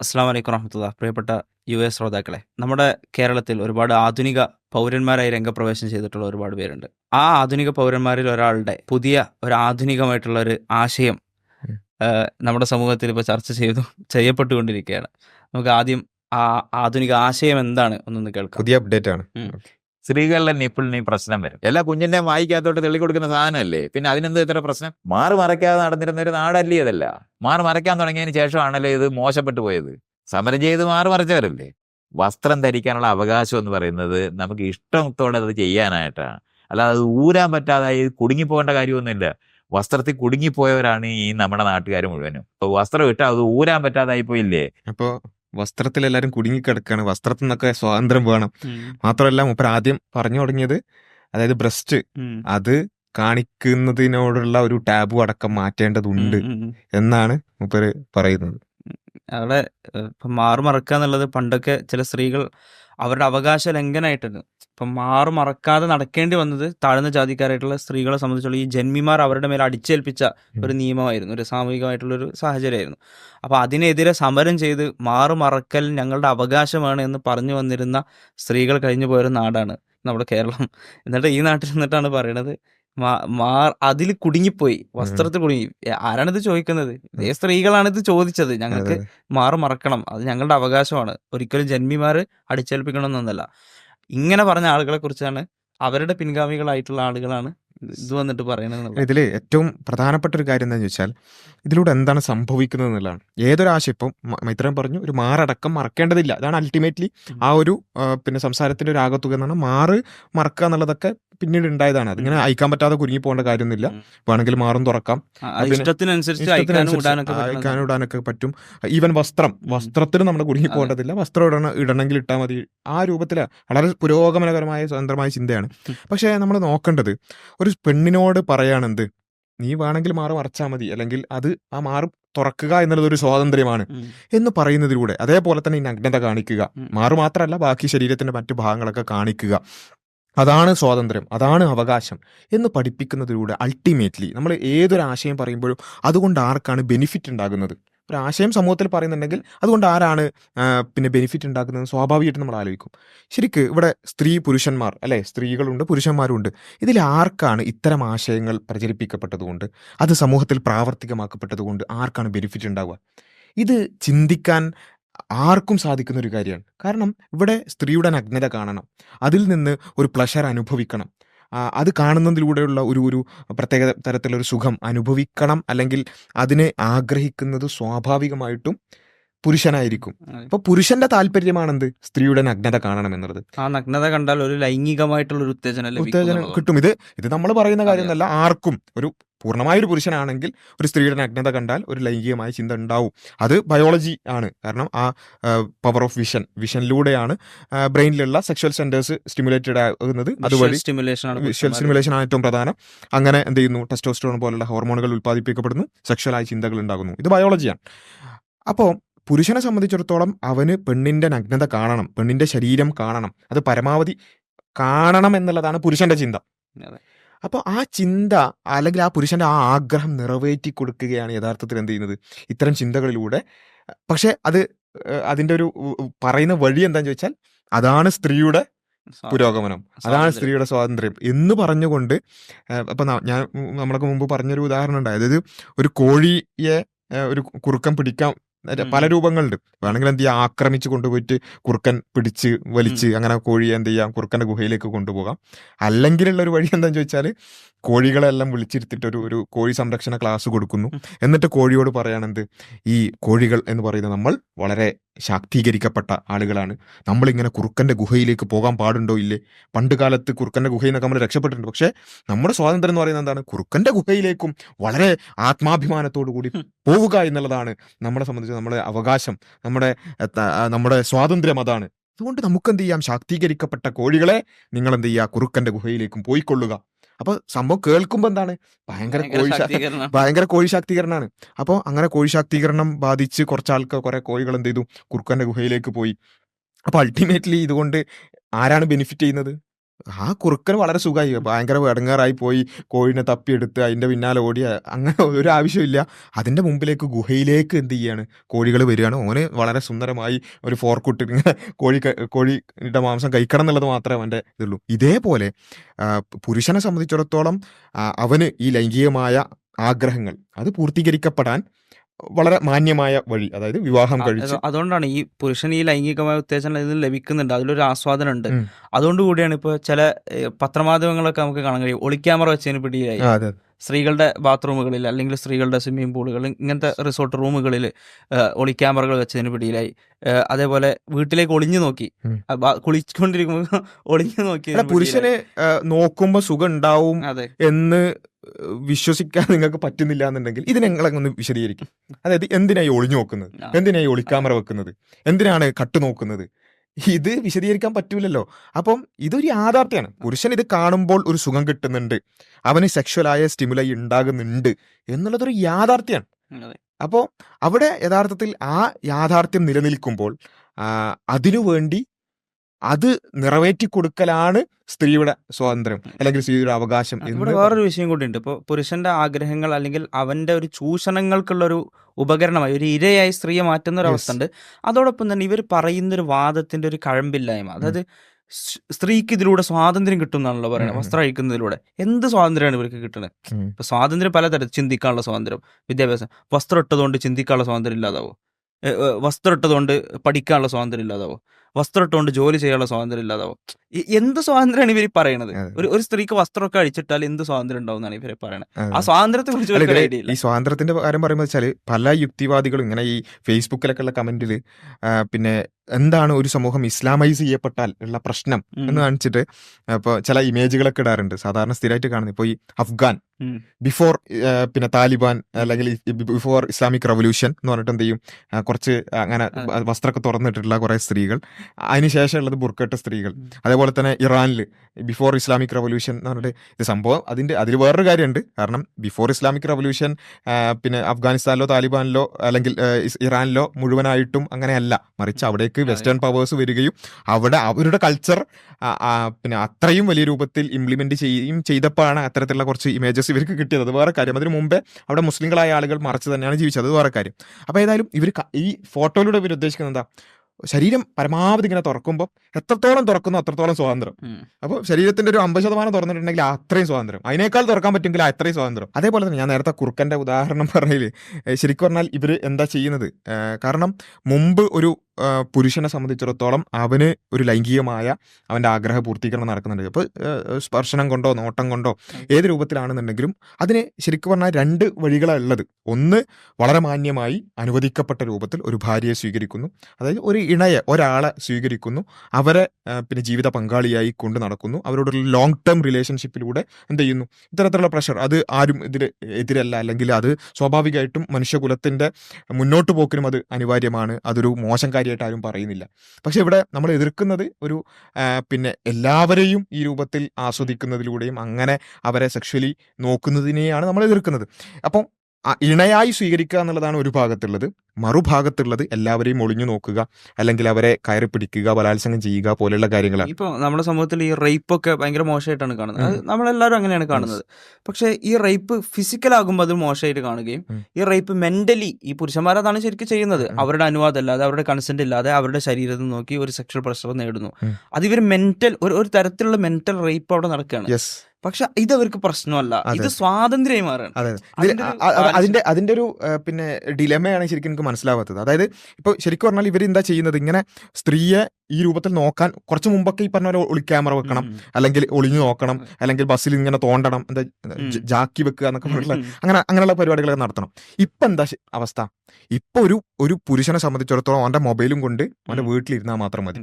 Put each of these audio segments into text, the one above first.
അസ്സാം വലൈക്കും വറഹമത്തുള്ള പ്രിയപ്പെട്ട യു എസ് ശ്രോതാക്കളെ നമ്മുടെ കേരളത്തിൽ ഒരുപാട് ആധുനിക പൗരന്മാരായി രംഗപ്രവേശം ചെയ്തിട്ടുള്ള ഒരുപാട് പേരുണ്ട്. ആ ആധുനിക പൗരന്മാരിൽ ഒരാളുടെ പുതിയ ഒരു ആധുനികമായിട്ടുള്ള ഒരു ആശയം നമ്മുടെ സമൂഹത്തിൽ ഇപ്പോൾ ചർച്ച ചെയ്തു ചെയ്യപ്പെട്ടുകൊണ്ടിരിക്കുകയാണ്. നമുക്ക് ആദ്യം ആ ആധുനിക ആശയം എന്താണ്? ഒന്നൊന്ന് കേൾക്കാം. പുതിയ അപ്ഡേറ്റ് ആണ് സ്ത്രീകളുടെ നിപ്പിളിന് ഈ പ്രശ്നം വരും. എല്ലാ കുഞ്ഞിന്റെ വായിക്കാത്തോട്ട് തെളി കൊടുക്കുന്ന സാധനമല്ലേ? പിന്നെ അതിനെന്ത് ഇത്ര പ്രശ്നം? മാറി മറയ്ക്കാതെ നടന്നിരുന്ന ഒരു നാടല്ലേ അതല്ല മാറി മറയ്ക്കാൻ തുടങ്ങിയതിന് ശേഷമാണല്ലോ ഇത് മോശപ്പെട്ടു പോയത്. സമരം ചെയ്ത് മാറി മറച്ചവരല്ലേ? വസ്ത്രം ധരിക്കാനുള്ള അവകാശം എന്ന് പറയുന്നത് നമുക്ക് ഇഷ്ടത്തോടെ അത് ചെയ്യാനായിട്ടാണ്. അല്ലാതെ അത് ഊരാൻ പറ്റാതായി കുടുങ്ങിപ്പോകേണ്ട കാര്യമൊന്നുമില്ല. വസ്ത്രത്തിൽ കുടുങ്ങിപ്പോയവരാണ് ഈ നമ്മുടെ നാട്ടുകാർ മുഴുവനും. ഇപ്പൊ വസ്ത്രം ഇട്ടാൽ അത് ഊരാൻ പറ്റാതായി പോയില്ലേ? അപ്പോ വസ്ത്രത്തിൽ എല്ലാരും കുടുങ്ങിക്കിടക്കുകയാണ് വസ്ത്രത്തിൽ നിന്നൊക്കെ സ്വാതന്ത്ര്യം വേണം. മാത്രമല്ല മൂപ്പർ ആദ്യം പറഞ്ഞു തുടങ്ങിയത് അതായത് ബ്രസ്റ്റ് അത് കാണിക്കുന്നതിനോടുള്ള ഒരു ടാബു അടക്കം മാറ്റേണ്ടതുണ്ട്. എന്നാണ് മൂപ്പര് പറയുന്നത്. അവിടെ മാറുമറക്കുക മാറു മറക്കുക എന്നുള്ളത് പണ്ടൊക്കെ ചില സ്ത്രീകൾ അവരുടെ അവകാശ ലംഘനമായിട്ടുണ്ട് ഇപ്പം മാറു മറക്കാതെ നടക്കേണ്ടി വന്നത് താഴ്ന്ന ജാതിക്കാരായിട്ടുള്ള സ്ത്രീകളെ സംബന്ധിച്ചുള്ള ഈ ജന്മിമാർ അവരുടെ മേലെ അടിച്ചേൽപ്പിച്ച ഒരു നിയമമായിരുന്നു ഒരു സാമൂഹികമായിട്ടുള്ള ഒരു സാഹചര്യമായിരുന്നു. അപ്പോൾ അതിനെതിരെ സമരം ചെയ്ത് മാറു മറക്കൽ ഞങ്ങളുടെ അവകാശമാണ് എന്ന് പറഞ്ഞു വന്നിരുന്ന സ്ത്രീകൾ കഴിഞ്ഞു പോയൊരു നാടാണ് നമ്മുടെ കേരളം. എന്നിട്ട് ഈ നാട്ടിൽ നിന്നിട്ടാണ് പറയണത് മാ- അതിൽ കുടുങ്ങിപ്പോയി വസ്ത്രത്തിൽ കുടുങ്ങി. ആരാണിത് ചോദിക്കുന്നത്? ഇതേ സ്ത്രീകളാണ് ഇത് ചോദിച്ചത്. ഞങ്ങൾക്ക് മാറു മറക്കണം. അത് ഞങ്ങളുടെ അവകാശമാണ്. ഒരിക്കലും ജന്മിമാര് അടിച്ചേൽപ്പിക്കണമെന്നൊന്നല്ല. ഇങ്ങനെ പറഞ്ഞ ആളുകളെ കുറിച്ചാണ് അവരുടെ പിൻഗാമികളായിട്ടുള്ള ആളുകളാണ് ഇത് വന്നിട്ട് പറയുന്നത് ഇതിൽ ഏറ്റവും പ്രധാനപ്പെട്ട ഒരു കാര്യം എന്താണെന്ന് വെച്ചാൽ ഇതിലൂടെ എന്താണ് സംഭവിക്കുന്നത് എന്നുള്ളതാണ്. ഏതൊരാശയം ഇപ്പം മൈത്രം മൈത്രൻ പറഞ്ഞു ഒരു മാറടക്കം മറക്കേണ്ടതില്ല. അതാണ് അൾട്ടിമേറ്റ്ലി ആ ഒരു പിന്നെ സംസാരത്തിന്റെ ഒരു ആകത്തുക എന്നാണ് മാറ് മറക്കുക എന്നുള്ളതൊക്കെ പിന്നീട് ഉണ്ടായതാണ് അതിങ്ങനെ അയക്കാൻ പറ്റാതെ കുരുങ്ങി പോകേണ്ട കാര്യമൊന്നുമില്ല. വേണമെങ്കിൽ മാറും തുറക്കാം. അയക്കാനും ഇടാനൊക്കെ പറ്റും. ഈവൻ വസ്ത്രം വസ്ത്രത്തിന് വസ്ത്രത്തിൽ നമ്മൾ കുരുങ്ങി. പോകേണ്ടതില്ല. വസ്ത്രം ഇടണ ഇടണമെങ്കിൽ ഇട്ടാൽ മതി. ആ രൂപത്തിൽ വളരെ പുരോഗമനകരമായ സ്വതന്ത്രമായ ചിന്തയാണ്. പക്ഷേ നമ്മൾ നോക്കേണ്ടത് ഒരു പെണ്ണിനോട് പറയാണെന്ത് നീ വേണമെങ്കിൽ മാറും മറച്ചാൽ മതി. അല്ലെങ്കിൽ അത് ആ മാറും തുറക്കുക എന്നുള്ളത് ഒരു സ്വാതന്ത്ര്യമാണ്. എന്ന് പറയുന്നതിലൂടെ അതേപോലെ തന്നെ ഈ നഗ്നത കാണിക്കുക. മാറു മാത്രമല്ല ബാക്കി ശരീരത്തിന്റെ മറ്റു ഭാഗങ്ങളൊക്കെ കാണിക്കുക. അതാണ് സ്വാതന്ത്ര്യം അതാണ് അവകാശം എന്ന് പഠിപ്പിക്കുന്നതിലൂടെ അൾട്ടിമേറ്റ്ലി നമ്മൾ ഏതൊരു ആശയം പറയുമ്പോഴും അതുകൊണ്ട് ആർക്കാണ് ബെനിഫിറ്റ് ഉണ്ടാകുന്നത്? ഒരു ആശയം സമൂഹത്തിൽ പറയുന്നുണ്ടെങ്കിൽ അതുകൊണ്ട് ആരാണ് പിന്നെ ബെനിഫിറ്റ് ഉണ്ടാക്കുന്നത് സ്വാഭാവികമായിട്ട് നമ്മൾ ആലോചിക്കും. ശരിക്ക് ഇവിടെ സ്ത്രീ പുരുഷന്മാർ അല്ലെ? സ്ത്രീകളുണ്ട് പുരുഷന്മാരുണ്ട്. ഇതിൽ ആർക്കാണ് ഇത്തരം ആശയങ്ങൾ പ്രചരിപ്പിക്കപ്പെട്ടതുകൊണ്ട് അത് സമൂഹത്തിൽ പ്രാവർത്തികമാക്കപ്പെട്ടതുകൊണ്ട് ആർക്കാണ് ബെനിഫിറ്റ് ഉണ്ടാവുക? ഇത് ചിന്തിക്കാൻ ആർക്കും സാധിക്കുന്ന ഒരു കാര്യമാണ്. കാരണം ഇവിടെ സ്ത്രീയുടെ നഗ്നത കാണണം. അതിൽ നിന്ന് ഒരു പ്ലഷർ അനുഭവിക്കണം. അത് കാണുന്നതിലൂടെയുള്ള ഒരു ഒരു പ്രത്യേക തരത്തിലൊരു സുഖം അനുഭവിക്കണം. അല്ലെങ്കിൽ അതിനെ ആഗ്രഹിക്കുന്നത് സ്വാഭാവികമായിട്ടും പുരുഷനായിരിക്കും. അപ്പൊ പുരുഷന്റെ താല്പര്യമാണെന്ത്? സ്ത്രീയുടെ നഗ്നത കാണണം എന്നുള്ളത്. ആ നഗ്നത കണ്ടാൽ ഒരു ലൈംഗികമായിട്ടുള്ള ഒരു ഉത്തേജനം ഉത്തേജനം കിട്ടും. ഇത് ഇത് നമ്മൾ പറയുന്ന. കാര്യമൊന്നുമല്ല. ആർക്കും ഒരു പൂർണമായൊരു പുരുഷനാണെങ്കിൽ ഒരു സ്ത്രീയുടെ നഗ്നത കണ്ടാൽ ഒരു ലൈംഗികമായ ചിന്ത ഉണ്ടാവും. അത് ബയോളജി ആണ്. കാരണം ആ പവർ ഓഫ് വിഷൻ വിഷനിലൂടെയാണ് ബ്രെയിനിലുള്ള സെക്ഷൽ സെന്റേഴ്സ് സ്റ്റിമുലേറ്റഡ് ആകുന്നത്. അതുവഴി സ്റ്റിമുലേഷൻ ആണ് വിഷ്വൽ സ്റ്റിമുലേഷൻ ആണ് ഏറ്റവും പ്രധാനം. അങ്ങനെ എന്ത് ചെയ്യുന്നു? ടെസ്റ്റോസ്റ്ററോൺ പോലുള്ള ഹോർമോണുകൾ ഉൽപ്പാദിപ്പിക്കപ്പെടുന്നു. സെക്ഷലായ ചിന്തകൾ ഉണ്ടാകുന്നു. ഇത് ബയോളജിയാണ് അപ്പോൾ പുരുഷനെ സംബന്ധിച്ചിടത്തോളം അവന് പെണ്ണിന്റെ നഗ്നത കാണണം. പെണ്ണിന്റെ ശരീരം കാണണം. അത് പരമാവധി കാണണം എന്നുള്ളതാണ് പുരുഷന്റെ ചിന്ത. അപ്പോൾ ആ ചിന്ത അല്ലെങ്കിൽ ആ പുരുഷന്റെ ആ ആഗ്രഹം നിറവേറ്റി കൊടുക്കുകയാണ് യഥാർത്ഥത്തിൽ എന്ത് ചെയ്യുന്നത്? ഇത്തരം ചിന്തകളിലൂടെ. പക്ഷേ അത് അതിന്റെ ഒരു പറയുന്ന വഴി എന്താന്ന് ചോദിച്ചാൽ അതാണ് സ്ത്രീയുടെ പുരോഗമനം. അതാണ് സ്ത്രീയുടെ സ്വാതന്ത്ര്യം എന്ന് പറഞ്ഞുകൊണ്ട് അപ്പൊ ഞാൻ നമ്മളൊക്കെ മുമ്പ് പറഞ്ഞൊരു ഉദാഹരണം ഉണ്ട് അതായത് ഒരു കോഴിയെ ഒരു കുറുക്കം പിടിക്കാൻ പല രൂപങ്ങളുണ്ട്. വേണമെങ്കിൽ എന്ത് ചെയ്യാം? ആക്രമിച്ച് കൊണ്ടുപോയിട്ട് കുറുക്കൻ പിടിച്ച് വലിച്ച് അങ്ങനെ കോഴിയെ എന്ത് ചെയ്യാം? കുറുക്കന്റെ ഗുഹയിലേക്ക് കൊണ്ടുപോകാം. അല്ലെങ്കിലുള്ള ഒരു വഴി എന്താണെന്ന് ചോദിച്ചാൽ കോഴികളെല്ലാം വിളിച്ചിരുത്തിട്ട് ഒരു ഒരു കോഴി സംരക്ഷണ ക്ലാസ് കൊടുക്കുന്നു. എന്നിട്ട് കോഴിയോട് പറയുകയാണെന്ത് ഈ കോഴികൾ എന്ന് പറയുന്നത് നമ്മൾ വളരെ ശാക്തീകരിക്കപ്പെട്ട ആളുകളാണ്. നമ്മളിങ്ങനെ കുറുക്കന്റെ ഗുഹയിലേക്ക് പോകാൻ പാടുണ്ടോ? ഇല്ലേ? പണ്ട് കാലത്ത് കുറുക്കന്റെ ഗുഹയിൽ നിന്നൊക്കെ നമ്മൾ രക്ഷപ്പെട്ടിട്ടുണ്ട്. പക്ഷേ നമ്മുടെ സ്വാതന്ത്ര്യം എന്ന് പറയുന്നത് എന്താണ്? കുറുക്കന്റെ ഗുഹയിലേക്കും വളരെ ആത്മാഭിമാനത്തോടു കൂടി പോവുക എന്നുള്ളതാണ് നമ്മളെ സംബന്ധിച്ച് നമ്മുടെ അവകാശം നമ്മുടെ നമ്മുടെ സ്വാതന്ത്ര്യം അതാണ്. അതുകൊണ്ട് നമുക്ക് എന്ത് ചെയ്യാം? ശാക്തീകരിക്കപ്പെട്ട കോഴികളെ നിങ്ങൾ എന്ത് ചെയ്യുക? കുറുക്കന്റെ ഗുഹയിലേക്കും പോയിക്കൊള്ളുക. അപ്പൊ സംഭവം കേൾക്കുമ്പോ എന്താണ്? ഭയങ്കര കോഴി ഭയങ്കര കോഴി ശാക്തീകരണമാണ് അപ്പോൾ അങ്ങനെ കോഴി ശാക്തീകരണം ബാധിച്ച് കുറച്ച് ആൾക്കാർ കുറെ കോഴികൾ എന്ത് ചെയ്തു? കുറുക്കന്റെ ഗുഹയിലേക്ക് പോയി. അപ്പോൾ അൾട്ടിമേറ്റ്ലി ഇതുകൊണ്ട് ആരാണ് ബെനിഫിറ്റ് ചെയ്യുന്നത്? ആ കുറുക്കൻ വളരെ സുഖമായി. ഭയങ്കര ഇടങ്ങാറായി പോയി കോഴിനെ തപ്പിയെടുത്ത് അതിന്റെ പിന്നാലെ ഓടിയ അങ്ങനെ ഒരു ആവശ്യമില്ല. അതിന്റെ മുമ്പിലേക്ക് ഗുഹയിലേക്ക് എന്ത് ചെയ്യാണ്? കോഴികൾ വരികയാണ്. ഓന് വളരെ സുന്ദരമായി ഒരു ഫോർക്കുട്ട് ഇങ്ങനെ കോഴി കോഴിയുടെ മാംസം കഴിക്കണം എന്നുള്ളത് മാത്രമേ അവന്റെ ഇതുള്ളൂ. ഇതേപോലെ പുരുഷനെ സംബന്ധിച്ചിടത്തോളം അവന് ഈ ലൈംഗികമായ ആഗ്രഹങ്ങൾ അത് പൂർത്തീകരിക്കപ്പെടാൻ വളരെ മാന്യമായ വഴി അതായത് വിവാഹം കഴിച്ചു. അതുകൊണ്ടാണ് ഈ പുരുഷൻ ഈ ലൈംഗികമായ ഉത്തേജനം ഇതിൽ ലഭിക്കുന്നുണ്ട്. അതിലൊരു ആസ്വാദനം ഉണ്ട് അതുകൊണ്ട് കൂടിയാണ് ഇപ്പോൾ ചില പത്രമാധ്യമങ്ങളൊക്കെ നമുക്ക് കാണാൻ കഴിയും. ഒളിക്യാമറ വെച്ചതിന് പിടിയിലായി. സ്ത്രീകളുടെ ബാത്റൂമുകളിൽ അല്ലെങ്കിൽ സ്ത്രീകളുടെ സ്വിമ്മിംഗ് പൂളുകളിൽ ഇങ്ങനത്തെ റിസോർട്ട് റൂമുകളിൽ ഒളിക്യാമറകൾ വെച്ചതിന് പിടിയിലായി. അതേപോലെ വീട്ടിലേക്ക് ഒളിഞ്ഞു നോക്കി. കുളിച്ചുകൊണ്ടിരിക്കുമ്പോൾ ഒളിഞ്ഞു നോക്കി പുരുഷനെ നോക്കുമ്പോൾ സുഖം ഉണ്ടാവും അതെ. എന്ന് വിശ്വസിക്കാൻ നിങ്ങൾക്ക് പറ്റുന്നില്ല എന്നുണ്ടെങ്കിൽ ഇത് ഞങ്ങളൊന്ന് വിശദീകരിക്കും. അതായത് എന്തിനായി ഒളിഞ്ഞു നോക്കുന്നത്. എന്തിനായി ഒളിക്കാമറ വെക്കുന്നത്? എന്തിനാണ് കട്ട് നോക്കുന്നത്? ഇത് വിശദീകരിക്കാൻ പറ്റൂലല്ലോ. അപ്പം ഇതൊരു യാഥാർത്ഥ്യമാണ് പുരുഷൻ ഇത് കാണുമ്പോൾ ഒരു സുഖം കിട്ടുന്നുണ്ട്. അവന് സെക്ഷുവലായ സ്റ്റിമുലൈ ഉണ്ടാകുന്നുണ്ട് എന്നുള്ളതൊരു യാഥാർത്ഥ്യമാണ് അപ്പോൾ അവിടെ യഥാർത്ഥത്തിൽ ആ യാഥാർത്ഥ്യം നിലനിൽക്കുമ്പോൾ അതിനുവേണ്ടി അത് നിറവേറ്റി കൊടുക്കലാണ് സ്ത്രീയുടെ സ്വാതന്ത്ര്യം അല്ലെങ്കിൽ സ്ത്രീയുടെ അവകാശം ഇവിടെ വേറൊരു വിഷയം കൂടി ഉണ്ട്. ഇപ്പോൾ പുരുഷന്റെ ആഗ്രഹങ്ങൾ അല്ലെങ്കിൽ അവന്റെ ഒരു ചൂഷണങ്ങൾക്കുള്ളൊരു ഉപകരണമായി ഒരു ഇരയായി സ്ത്രീയെ മാറ്റുന്ന ഒരു. അവസ്ഥ ഉണ്ട് അതോടൊപ്പം തന്നെ ഇവർ പറയുന്ന ഒരു വാദത്തിന്റെ ഒരു കഴമ്പില്ലായ്മ അതായത് സ്ത്രീക്ക് ഇതിലൂടെ സ്വാതന്ത്ര്യം കിട്ടും എന്നാണല്ലോ പറയുന്നത്. വസ്ത്രം അഴിക്കുന്നതിലൂടെ എന്ത് സ്വാതന്ത്ര്യമാണ് ഇവർക്ക് കിട്ടുന്നത്. ഇപ്പൊ സ്വാതന്ത്ര്യം പലതരം ചിന്തിക്കാനുള്ള സ്വാതന്ത്ര്യം. വിദ്യാഭ്യാസം. വസ്ത്രം ഇട്ടതുകൊണ്ട് ചിന്തിക്കാനുള്ള സ്വാതന്ത്ര്യം ഇല്ലാതാവോ. വസ്ത്രം ഇട്ടതുകൊണ്ട് പഠിക്കാനുള്ള സ്വാതന്ത്ര്യം ഇല്ലാതാവോ. വസ്ത്രം ഇട്ടുകൊണ്ട് ജോലി ചെയ്യാനുള്ള സ്വാതന്ത്ര്യം ഇല്ലാതാവും. എന്ത് സ്വാതന്ത്ര്യമാണ് ഇവർ പറയുന്നത് ഒരു ഒരു സ്ത്രീക്ക് വസ്ത്രമൊക്കെ അഴിച്ചിട്ടാൽ എന്ത് സ്വാതന്ത്ര്യം ഉണ്ടാവും എന്നാണ് ഇവരെ പറയുന്നത് ആ സ്വാതന്ത്ര്യത്തെ കുറിച്ച് ഈ സ്വാതന്ത്ര്യത്തിന്റെ കാര്യം പറയുമ്പോൾ വെച്ചാൽ പല യുക്തിവാദികളും ഇങ്ങനെ ഈ ഫേസ്ബുക്കിലൊക്കെ ഉള്ള കമന്റിൽ പിന്നെ എന്താണ് ഒരു സമൂഹം ഇസ്ലാമൈസ് ചെയ്യപ്പെട്ടാൽ ഉള്ള പ്രശ്നം എന്ന് കാണിച്ചിട്ട് ഇപ്പോൾ ചില ഇമേജുകളൊക്കെ ഇടാറുണ്ട്. സാധാരണ സ്ഥിരമായിട്ട് കാണുന്നത്. ഇപ്പോൾ ഈ അഫ്ഗാൻ ബിഫോർ പിന്നെ താലിബാൻ അല്ലെങ്കിൽ ബിഫോർ ഇസ്ലാമിക് റവല്യൂഷൻ എന്ന് പറഞ്ഞിട്ട് എന്ത് ചെയ്യും? കുറച്ച് അങ്ങനെ. വസ്ത്രമൊക്കെ തുറന്നിട്ടുള്ള കുറേ സ്ത്രീകൾ അതിനുശേഷം ഉള്ളത് ബുർക്കട്ട സ്ത്രീകൾ. അതേപോലെ തന്നെ ഇറാനിൽ ബിഫോർ ഇസ്ലാമിക് റവല്യൂഷൻ എന്ന് പറഞ്ഞിട്ട് ഇത് സംഭവം അതിന്റെ അതിൽ വേറൊരു കാര്യമുണ്ട്. കാരണം ബിഫോർ ഇസ്ലാമിക് റവല്യൂഷൻ പിന്നെ അഫ്ഗാനിസ്ഥാനിലോ താലിബാനിലോ അല്ലെങ്കിൽ ഇറാനിലോ മുഴുവനായിട്ടും അങ്ങനെയല്ല. മറിച്ച് അവിടേക്ക് വെസ്റ്റേൺ പവേഴ്സ് വരികയും അവിടെ അവരുടെ കൾച്ചർ പിന്നെ അത്രയും വലിയ രൂപത്തിൽ ഇംപ്ലിമെന്റ് ചെയ്യുകയും ചെയ്തപ്പോഴാണ് അത്തരത്തിലുള്ള കുറച്ച് ഇമേജസ് ഇവർക്ക് കിട്ടിയത്. അത് വേറെ കാര്യം. അതിന് മുമ്പേ അവിടെ മുസ്ലിങ്ങളായ ആളുകൾ മറിച്ച് തന്നെയാണ് ജീവിച്ചത്. അത് വേറെ കാര്യം. അപ്പോൾ ഏതായാലും ഇവർ ഈ ഫോട്ടോയിലൂടെ ഇവർ ഉദ്ദേശിക്കുന്നത് എന്താ? ശരീരം പരമാവധി ഇങ്ങനെ തുറക്കുമ്പോൾ എത്രത്തോളം തുറക്കുന്നു അത്രത്തോളം സ്വാതന്ത്ര്യം. അപ്പൊ അപ്പോൾ ശരീരത്തിന്റെ ഒരു അമ്പത് ശതമാനം തുറന്നിട്ടുണ്ടെങ്കിൽ അത്രയും സ്വാതന്ത്ര്യം. അതിനേക്കാൾ തുറക്കാൻ പറ്റുമെങ്കിൽ അത്രയും സ്വാതന്ത്ര്യം. അതേപോലെ തന്നെ ഞാൻ നേരത്തെ കുറുക്കന്റെ ഉദാഹരണം പറഞ്ഞതിൽ ശരിക്കും പറഞ്ഞാൽ ഇവർ എന്താ ചെയ്യുന്നത്? കാരണം മുമ്പ് ഒരു പുരുഷനെ സംബന്ധിച്ചിടത്തോളം അവന് ഒരു ലൈംഗികമായ അവന്റെ ആഗ്രഹ പൂർത്തീകരണം നടക്കുന്നുണ്ട്. അപ്പോൾ സ്പർശനം കൊണ്ടോ നോട്ടം കൊണ്ടോ ഏത് രൂപത്തിലാണെന്നുണ്ടെങ്കിലും അതിന് ശരിക്കും പറഞ്ഞാൽ രണ്ട് വഴികളാണ് ഉള്ളത് ഒന്ന് വളരെ മാന്യമായി അനുവദിക്കപ്പെട്ട രൂപത്തിൽ ഒരു ഭാര്യയെ സ്വീകരിക്കുന്നു. അതായത് ഒരു ഇണയെ ഒരാളെ സ്വീകരിക്കുന്നു. അവരെ പിന്നെ ജീവിത പങ്കാളിയായി കൊണ്ട് നടക്കുന്നു. അവരോടൊരു ലോങ് ടേം റിലേഷൻഷിപ്പിലൂടെ എന്ത് ചെയ്യുന്നു? ഇത്തരത്തിലുള്ള പ്രഷർ അത് ആരും ഇതിന് എതിരല്ല. അല്ലെങ്കിൽ അത് സ്വാഭാവികമായിട്ടും മനുഷ്യകുലത്തിന്റെ മുന്നോട്ട് പോക്കിനും അത് അനിവാര്യമാണ്. അതൊരു മോശം കാര്യമായിട്ട് ആരും പറയുന്നില്ല. പക്ഷെ ഇവിടെ നമ്മൾ എതിർക്കുന്നത് ഒരു പിന്നെ എല്ലാവരെയും ഈ രൂപത്തിൽ ആസ്വദിക്കുന്നതിലൂടെയും അങ്ങനെ അവരെ സെക്ഷലി നോക്കുന്നതിനെയാണ് നമ്മൾ എതിർക്കുന്നത്. അപ്പം ഇണയായി സ്വീകരിക്കുക എന്നുള്ളതാണ് ഒരു ഭാഗത്തുള്ളത്. മറുഭാഗത്തുള്ളത് എല്ലാവരെയും ഒളിഞ്ഞു നോക്കുക അല്ലെങ്കിൽ അവരെ കയറി പിടിക്കുക ബലാത്സംഗം ചെയ്യുക പോലെയുള്ള കാര്യങ്ങളാണ്. ഇപ്പൊ നമ്മുടെ സമൂഹത്തിൽ ഈ റേപ്പ് ഒക്കെ ഭയങ്കര മോശമായിട്ടാണ് കാണുന്നത്. അത് നമ്മളെല്ലാവരും അങ്ങനെയാണ് കാണുന്നത്. പക്ഷേ ഈ റേപ്പ് ഫിസിക്കൽ ആകുമ്പോൾ അത് മോശമായിട്ട് കാണുകയും ഈ റേപ്പ് മെന്റലി ഈ പുരുഷന്മാരതാണ് ശരിക്കും ചെയ്യുന്നത്. അവരുടെ അനുവാദം അല്ലാതെ അവരുടെ കൺസെന്റ് ഇല്ലാതെ അവരുടെ ശരീരത്തിൽ നോക്കി ഒരു സെക്ഷൽ പ്രഷർ നേടുന്നു. അത് ഇവർ മെന്റൽ ഒരു ഒരു തരത്തിലുള്ള മെന്റൽ റേപ്പ് അവിടെ നടക്കുകയാണ്. പക്ഷെ ഇത് അവർക്ക് പ്രശ്നമല്ല ഇത് സ്വാതന്ത്ര്യമായി മാറാണ്. അതെ. അതെ. അതിന്റെ അതിന്റെ ഒരു പിന്നെ ഡിലമയാണ് ശരിക്കും എനിക്ക് മനസ്സിലാവാത്തത്. അതായത് ഇപ്പോൾ ശരിക്കും പറഞ്ഞാൽ ഇവർ എന്താ ചെയ്യുന്നത്? ഇങ്ങനെ സ്ത്രീയെ ഈ രൂപത്തിൽ നോക്കാൻ കുറച്ച് മുമ്പൊക്കെ ഈ പറഞ്ഞ പോലെ ഒളി ക്യാമറ വെക്കണം. അല്ലെങ്കിൽ ഒളിഞ്ഞു നോക്കണം. അല്ലെങ്കിൽ ബസ്സിൽ ഇങ്ങനെ തോണ്ടണം. എന്താ ജാക്കി വെക്കുക എന്നൊക്കെ പറഞ്ഞിട്ടുള്ള അങ്ങനെ അങ്ങനെയുള്ള പരിപാടികളൊക്കെ നടത്തണം. ഇപ്പൊ എന്താ അവസ്ഥ? ഇപ്പൊ ഒരു ഒരു പുരുഷനെ സംബന്ധിച്ചിടത്തോളം അവന്റെ മൊബൈലും കൊണ്ട് അവന്റെ. വീട്ടിലിരുന്നാൽ മാത്രം മതി.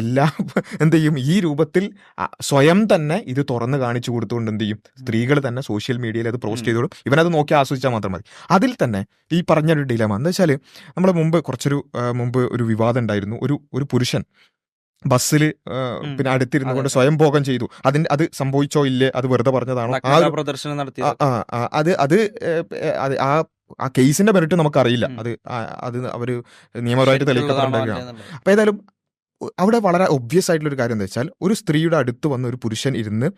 എല്ലാ എന്ത് ചെയ്യും? ഈ രൂപത്തിൽ സ്വയം തന്നെ ഇത് തുറന്ന് കാണിച്ചു കൊടുത്തുകൊണ്ട് എന്ത് ചെയ്യും? സ്ത്രീകൾ തന്നെ സോഷ്യൽ മീഡിയയിൽ അത് പോസ്റ്റ്. ചെയ്തോളും. ഇവനത് നോക്കി ആസ്വദിച്ചാൽ മാത്രം മതി. അതിൽ തന്നെ ഈ പറഞ്ഞൊരു ഡിലമ എന്ന് വെച്ചാൽ നമ്മൾ മുമ്പ് കുറച്ചൊരു മുമ്പ് ഒരു വിവാദം ഉണ്ടായിരുന്നു. ഒരു ഒരു പുരുഷൻ ബസ്സിൽ. പിന്നെ അടുത്തിരുന്നു കൊണ്ട് സ്വയം ഭോഗം ചെയ്തു. അതിന് അത് സംഭവിച്ചോ ഇല്ലേ? അത് വെറുതെ പറഞ്ഞതാണോ? പ്രദർശനം ആ, അത് അത് ആ ആ കേസിന്റെ മെറിറ്റ് നമുക്കറിയില്ല. അത് അത് അവർ നിയമപരമായിട്ട് ശരിക്കുള്ളതാണോ തെളിയിക്കപ്പെടേണ്ട അല്ലേ അപ്പൊ ഏതായാലും അവിടെ വളരെ ഒബ്വിയസ് ആയിട്ടുള്ള ഒരു കാര്യം എന്താ വെച്ചാൽ ഒരു സ്ത്രീയുടെ അടുത്ത് വന്ന ഒരു പുരുഷൻ ഇരുന്ന്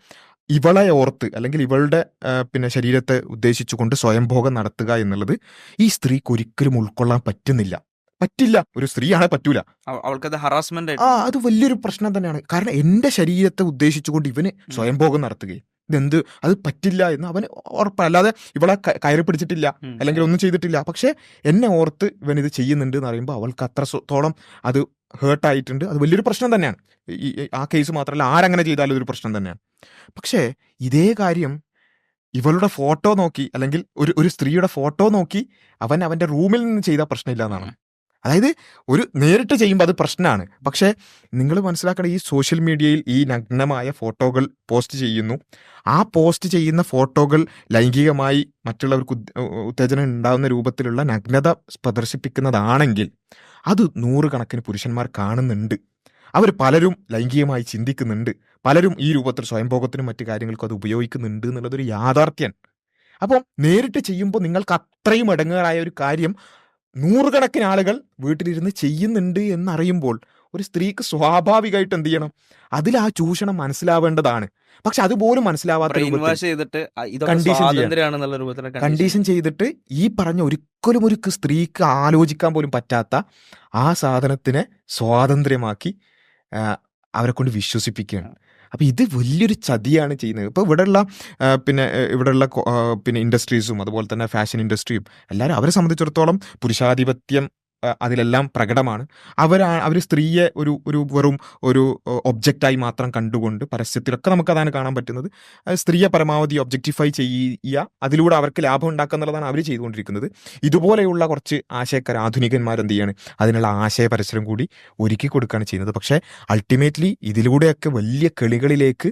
ഇവളെ ഓർത്ത് അല്ലെങ്കിൽ ഇവളുടെ പിന്നെ ശരീരത്തെ ഉദ്ദേശിച്ചുകൊണ്ട് സ്വയംഭോഗം നടത്തുക എന്നുള്ളത് ഈ സ്ത്രീക്ക് ഒരിക്കലും ഉൾക്കൊള്ളാൻ പറ്റുന്നില്ല. പറ്റില്ല. ഒരു സ്ത്രീയാണെ പറ്റൂല. അവ- അവൾക്കത് ഹറാസ്മെന്റ് ആ അത് വലിയൊരു പ്രശ്നം തന്നെയാണ്. കാരണം എന്റെ ശരീരത്തെ ഉദ്ദേശിച്ചുകൊണ്ട് ഇവന് സ്വയംഭോഗം നടത്തുകയും ഇതെന്ത് അത് പറ്റില്ല എന്ന് അവന് ഉറപ്പാണ് അല്ലാതെ ഇവളെ കയറി പിടിച്ചിട്ടില്ല അല്ലെങ്കിൽ ഒന്നും ചെയ്തിട്ടില്ല. പക്ഷെ എന്നെ ഓർത്ത് ഇവൻ ഇത് ചെയ്യുന്നുണ്ട് എന്ന് പറയുമ്പോൾ അവൾക്ക് അത്രത്തോളം അത് ഹേർട്ട് ആയിട്ടുണ്ട്. അത് വലിയൊരു പ്രശ്നം തന്നെയാണ്. ഈ ആ കേസ് മാത്രമല്ല ആരങ്ങനെ ചെയ്താലും ഒരു പ്രശ്നം തന്നെയാണ്. പക്ഷേ ഇതേ കാര്യം ഇവളുടെ ഫോട്ടോ നോക്കി അല്ലെങ്കിൽ ഒരു ഒരു സ്ത്രീയുടെ ഫോട്ടോ നോക്കി അവൻ അവന്റെ റൂമിൽ നിന്ന് ചെയ്ത പ്രശ്നമില്ല എന്നാണ് അതായത് ഒരു നേരിട്ട് ചെയ്യുമ്പോൾ അത് പ്രശ്നമാണ് പക്ഷേ നിങ്ങൾ മനസ്സിലാക്കണം ഈ സോഷ്യൽ മീഡിയയിൽ ഈ നഗ്നമായ ഫോട്ടോകൾ പോസ്റ്റ് ചെയ്യുന്നു. ആ പോസ്റ്റ് ചെയ്യുന്ന ഫോട്ടോകൾ ലൈംഗികമായി മറ്റുള്ളവർക്ക് ഉത്തേജനം ഉണ്ടാകുന്ന രൂപത്തിലുള്ള നഗ്നത പ്രദർശിപ്പിക്കുന്നതാണെങ്കിൽ അത് നൂറുകണക്കിന് പുരുഷന്മാർ കാണുന്നുണ്ട്. അവർ പലരും ലൈംഗികമായി ചിന്തിക്കുന്നുണ്ട്. പലരും ഈ രൂപത്തിൽ സ്വയംഭോഗത്തിനും മറ്റു കാര്യങ്ങൾക്കും അത് ഉപയോഗിക്കുന്നുണ്ട് എന്നുള്ളതൊരു യാഥാർത്ഥ്യം അപ്പോൾ നേരിട്ട് ചെയ്യുമ്പോൾ നിങ്ങൾക്ക് അത്രയും അടങ്ങുകളായ ഒരു കാര്യം നൂറുകണക്കിന് ആളുകൾ വീട്ടിലിരുന്ന് ചെയ്യുന്നുണ്ട് എന്നറിയുമ്പോൾ ഒരു സ്ത്രീക്ക് സ്വാഭാവികമായിട്ട് എന്ത് ചെയ്യണം? അതിൽ ആ ചൂഷണം മനസ്സിലാവേണ്ടതാണ്. പക്ഷെ അതുപോലും മനസ്സിലാവാത്ത രൂപത്തിലുള്ള കണ്ടീഷൻ ചെയ്തിട്ട് ഈ പറഞ്ഞ ഒരിക്കലും ഒരു സ്ത്രീക്ക് ആലോചിക്കാൻ പോലും പറ്റാത്ത ആ സാധനത്തിനെ സ്വാതന്ത്ര്യമാക്കി അവരെ കൊണ്ട് വിശ്വസിപ്പിക്കുകയാണ്. അപ്പൊ ഇത് വലിയൊരു ചതിയാണ് ചെയ്യുന്നത്. ഇപ്പൊ ഇവിടെയുള്ള പിന്നെ ഇവിടെയുള്ള പിന്നെ ഇൻഡസ്ട്രീസും അതുപോലെ തന്നെ ഫാഷൻ ഇൻഡസ്ട്രിയും എല്ലാവരും അവരെ സംബന്ധിച്ചിടത്തോളം പുരുഷാധിപത്യം അതിലെല്ലാം പ്രകടമാണ്. അവരാ അവർ സ്ത്രീയെ ഒരു ഒരു വെറും ഒരു ഒബ്ജക്റ്റായി മാത്രം കണ്ടുകൊണ്ട് പരസ്യത്തിലൊക്കെ നമുക്ക് അതാണ് കാണാൻ പറ്റുന്നത്. സ്ത്രീയെ പരമാവധി ഒബ്ജക്റ്റിഫൈ ചെയ്യുക അതിലൂടെ അവർക്ക് ലാഭം ഉണ്ടാക്കുക എന്നുള്ളതാണ് അവർ ചെയ്തുകൊണ്ടിരിക്കുന്നത്. ഇതുപോലെയുള്ള കുറച്ച് ആശയക്കാർ ആധുനികന്മാർ എന്ത് ചെയ്യാണ്? അതിനുള്ള ആശയ പരസ്യം കൂടി ഒരുക്കി കൊടുക്കുകയാണ് ചെയ്യുന്നത്. പക്ഷേ അൾട്ടിമേറ്റ്ലി ഇതിലൂടെയൊക്കെ വലിയ കളികളിലേക്ക്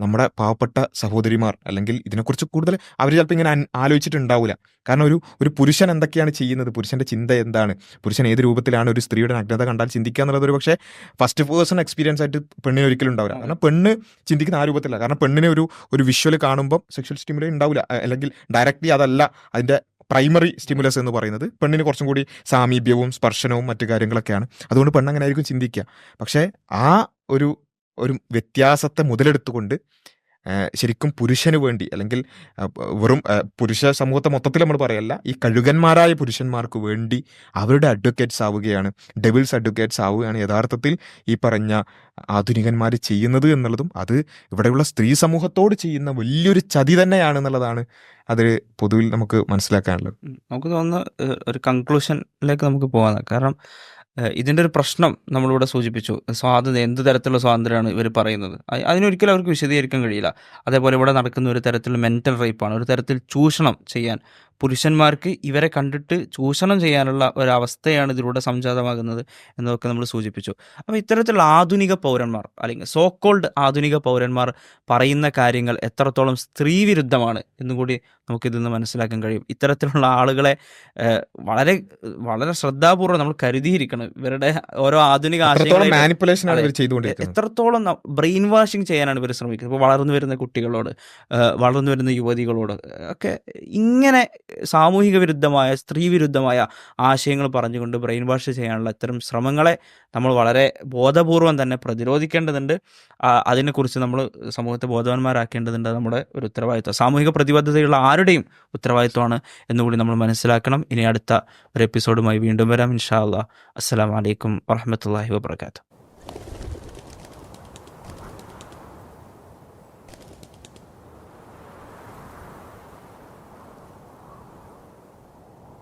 നമ്മുടെ പാവപ്പെട്ട സഹോദരിമാർ അല്ലെങ്കിൽ ഇതിനെക്കുറിച്ച് കൂടുതൽ അവർ ചിലപ്പോൾ ഇങ്ങനെ ആലോചിച്ചിട്ടുണ്ടാവില്ല കാരണം ഒരു ഒരു പുരുഷൻ എന്തൊക്കെയാണ് ചെയ്യുന്നത്? പുരുഷന്റെ ചിന്ത എന്താണ്? പുരുഷൻ ഏത് രൂപത്തിലാണ് ഒരു സ്ത്രീയുടെ നഗ്നത കണ്ടാൽ ചിന്തിക്കുക എന്നുള്ളത് ഒരു പക്ഷേ ഫസ്റ്റ് പേഴ്സൺ എക്സ്പീരിയൻസ് ആയിട്ട് പെണ്ണിനെ ഒരിക്കലും ഉണ്ടാവില്ല. കാരണം പെണ്ണ് ചിന്തിക്കുന്ന ആ രൂപത്തിലല്ല. കാരണം പെണ്ണിനെ ഒരു ഒരു വിഷ്വൽ കാണുമ്പോൾ സെക്ഷൽ സ്റ്റിമുലേ ഉണ്ടാവില്ല. അല്ലെങ്കിൽ ഡയറക്റ്റ്ലി അതല്ല അതിന്റെ പ്രൈമറി സ്റ്റിമുലസ് എന്ന് പറയുന്നത് പെണ്ണിന് കുറച്ചും കൂടി സാമീപ്യവും സ്പർശനവും മറ്റു കാര്യങ്ങളൊക്കെയാണ്. അതുകൊണ്ട് പെണ്ണ് അങ്ങനെ ആയിരിക്കും ചിന്തിക്കുക. പക്ഷേ ആ ഒരു ഒരു വ്യത്യാസത്തെ മുതലെടുത്തുകൊണ്ട് ശരിക്കും പുരുഷന് വേണ്ടി അല്ലെങ്കിൽ വെറും പുരുഷ സമൂഹത്തെ മൊത്തത്തിൽ നമ്മൾ പറയല്ല ഈ കഴുകന്മാരായ പുരുഷന്മാർക്ക് വേണ്ടി അവരുടെ അഡ്വക്കേറ്റ്സ് ആവുകയാണ് ഡെവിൾസ് അഡ്വക്കേറ്റ്സ് ആവുകയാണ് യഥാർത്ഥത്തിൽ ഈ പറഞ്ഞ ആധുനികന്മാർ ചെയ്യുന്നത് എന്നുള്ളതും അത് ഇവിടെയുള്ള സ്ത്രീ സമൂഹത്തോട് ചെയ്യുന്ന വലിയൊരു ചതി തന്നെയാണ് എന്നുള്ളതാണ് അത് പൊതുവിൽ നമുക്ക് മനസ്സിലാക്കാനുള്ളത്. നമുക്ക് തോന്നുന്ന ഒരു കൺക്ലൂഷനിലേക്ക് നമുക്ക് പോകാം. കാരണം ഏഹ്, ഇതിന്റെ ഒരു പ്രശ്നം നമ്മളിവിടെ സൂചിപ്പിച്ചു. സ്വാതന്ത്ര്യം എന്ത് തരത്തിലുള്ള സ്വാതന്ത്ര്യമാണ് ഇവർ പറയുന്നത്? അതിനൊരിക്കലും അവർക്ക് വിശദീകരിക്കാൻ കഴിയില്ല. അതേപോലെ ഇവിടെ നടക്കുന്ന ഒരു തരത്തിലുള്ള മെന്റൽ റേപ്പാണ് ഒരു തരത്തിൽ ചൂഷണം ചെയ്യാൻ പുരുഷന്മാർക്ക് ഇവരെ കണ്ടിട്ട് ചൂഷണം ചെയ്യാനുള്ള ഒരവസ്ഥയാണ് ഇതിലൂടെ സംജാതമാകുന്നത് എന്നതൊക്കെ നമ്മൾ സൂചിപ്പിച്ചു. അപ്പോൾ ഇത്തരത്തിലുള്ള ആധുനിക പൗരന്മാർ അല്ലെങ്കിൽ സോ കോൾഡ് ആധുനിക പൗരന്മാർ പറയുന്ന കാര്യങ്ങൾ എത്രത്തോളം സ്ത്രീവിരുദ്ധമാണ് എന്നുകൂടി നമുക്കിതിൽ നിന്ന് മനസ്സിലാക്കാൻ കഴിയും. ഇത്തരത്തിലുള്ള ആളുകളെ വളരെ വളരെ ശ്രദ്ധാപൂർവം നമ്മൾ കരുതിയിരിക്കണം. ഇവരുടെ ഓരോ ആധുനിക ചെയ്തുകൊണ്ടിരിക്കുന്നത്? എത്രത്തോളം ബ്രെയിൻ വാഷിംഗ് ചെയ്യാനാണ് ഇവർ ശ്രമിക്കുന്നത്. ഇപ്പോൾ വളർന്നു വരുന്ന കുട്ടികളോട് വളർന്നു വരുന്ന യുവതികളോട് ഒക്കെ ഇങ്ങനെ സാമൂഹിക വിരുദ്ധമായ സ്ത്രീ വിരുദ്ധമായ ആശയങ്ങൾ പറഞ്ഞുകൊണ്ട് ബ്രെയിൻ വാഷ് ചെയ്യാനുള്ള ഇത്തരം ശ്രമങ്ങളെ നമ്മൾ വളരെ ബോധപൂർവം തന്നെ പ്രതിരോധിക്കേണ്ടതുണ്ട്. അതിനെക്കുറിച്ച് നമ്മൾ സമൂഹത്തെ ബോധവാന്മാരാക്കേണ്ടതുണ്ട്. നമ്മുടെ ഒരു ഉത്തരവാദിത്വം. സാമൂഹിക പ്രതിബദ്ധതയുള്ള ആരുടെയും ഉത്തരവാദിത്വമാണ് എന്നുകൂടി നമ്മൾ മനസ്സിലാക്കണം. ഇനി അടുത്ത ഒരു എപ്പിസോഡുമായി വീണ്ടും വരാം. ഇൻഷാ അല്ലാ അസ്സലാമു അലൈക്കും വാഹമത്തല്ലാഹി വബർക്കാത്തു